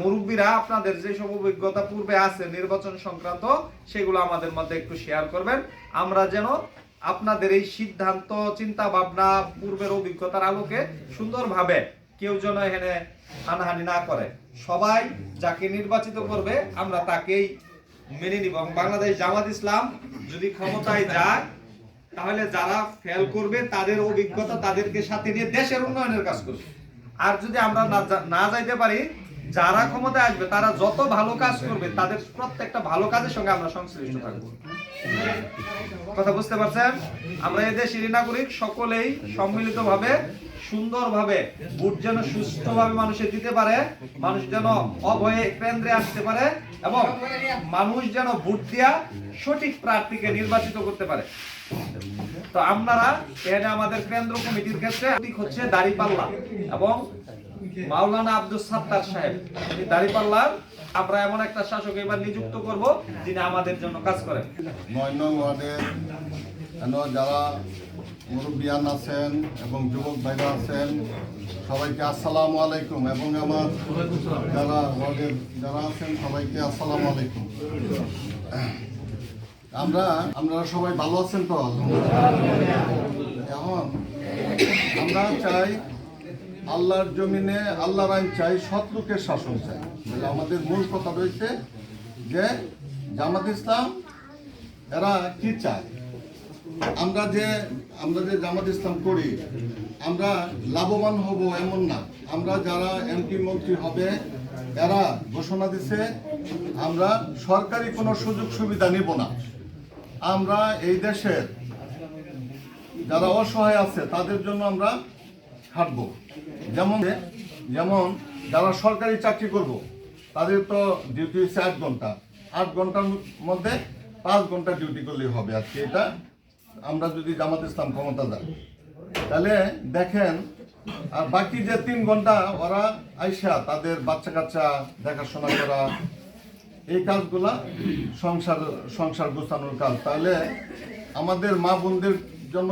মুরব্বীরা আপনাদের যে সব অভিজ্ঞতা পূর্বে আছে, নির্বাচন সংক্রান্ত, সেগুলো আমাদের মধ্যে একটু শেয়ার করবেন। আমরা যেন আপনাদের এই সিদ্ধান্ত চিন্তা ভাবনা পূর্বের অভিজ্ঞতার আলোকে সুন্দরভাবে কেউ যেন এখানে হানাহানি না করে। সবাই যাকে নির্বাচিত করবে, আমরা তাকেই মেনে নিব। এবং বাংলাদেশ জামাত ইসলাম যদি ক্ষমতায় যায়, তাহলে যারা ফেল করবে, তাদের অভিজ্ঞতা তাদেরকে সাথে নিয়ে দেশের উন্নয়নের কাজ করবে। আর যদি আমরা না যাইতে পারি যারা ক্ষমতায় আসবে, তারা যত ভালো কাজ করবে, তাদের প্রত্যেকটা ভালো কাজের সঙ্গে আমরা সংশ্লিষ্ট থাকব। কথা বুঝতে পারছেন? আমরা এদেশের নাগরিক সকলেই সম্মিলিতভাবে, সুন্দরভাবে ভোট যেন সুস্থভাবে মানুষের দিতে পারে, মানুষ যেন অভয়ে কেন্দ্রে আসতে পারে এবং মানুষ যেন ভোট দিয়া সঠিক প্রার্থীকে নির্বাচিত করতে পারে। তো আপনারা এখানে আমাদের কেন্দ্র কমিটির ক্ষেত্রে হচ্ছে দাড়িপাল্লা এবং মাওলানা আব্দুল সাত্তার সাহেব তিনি দাড়িপাল্লার, আমরা এমন একটা শাসক এবার নিযুক্ত করব, যিনি আমাদের জন্য কাজ করেন। নয় নং ওয়ার্ডের যারা মুরব্বিয়ান আছেন এবং যুবক ভাইরা আছেন, সবাইকে আসসালামু আলাইকুম। এবং আমার যারা ওয়ার্ডের যারা আছেন, সবাইকে আসসালামু আলাইকুম। আমরা আপনারা সবাই ভালো আছেন তো? এখন আমরা চাই আল্লাহর জমিনে আল্লাহর আইন চাই লোকের শাসন চাই। তাহলে আমাদের মূল কথা রয়েছে যে জামাত ইসলাম, এরা কি চায়? আমরা যে আমরা যে জামাত ইসলাম করি, আমরা লাভবান হব এমন না। আমরা যারা এমপি মন্ত্রী হবে, এরা ঘোষণা দিছে, আমরা সরকারি কোনো সুযোগ সুবিধা নিব না। আমরা এই দেশের যারা অসহায় আছে, তাদের জন্য আমরা খাটবো যেমন যেমন যারা সরকারি চাকরি করব, তাদের তো ডিউটি হচ্ছে আট ঘণ্টা। আট ঘণ্টার মধ্যে পাঁচ ঘণ্টা ডিউটি করলেই হবে আজকে। এটা আমরা যদি জামাত ইসলাম ক্ষমতা দেয় তাহলে দেখেন, আর বাকি যে তিন ঘণ্টা ওরা আইসা তাদের বাচ্চা কাচ্চা দেখাশোনা করা, এই কাজগুলা সংসার সংসার গোছানোর কাজ। তাহলে আমাদের মা বোনদের জন্য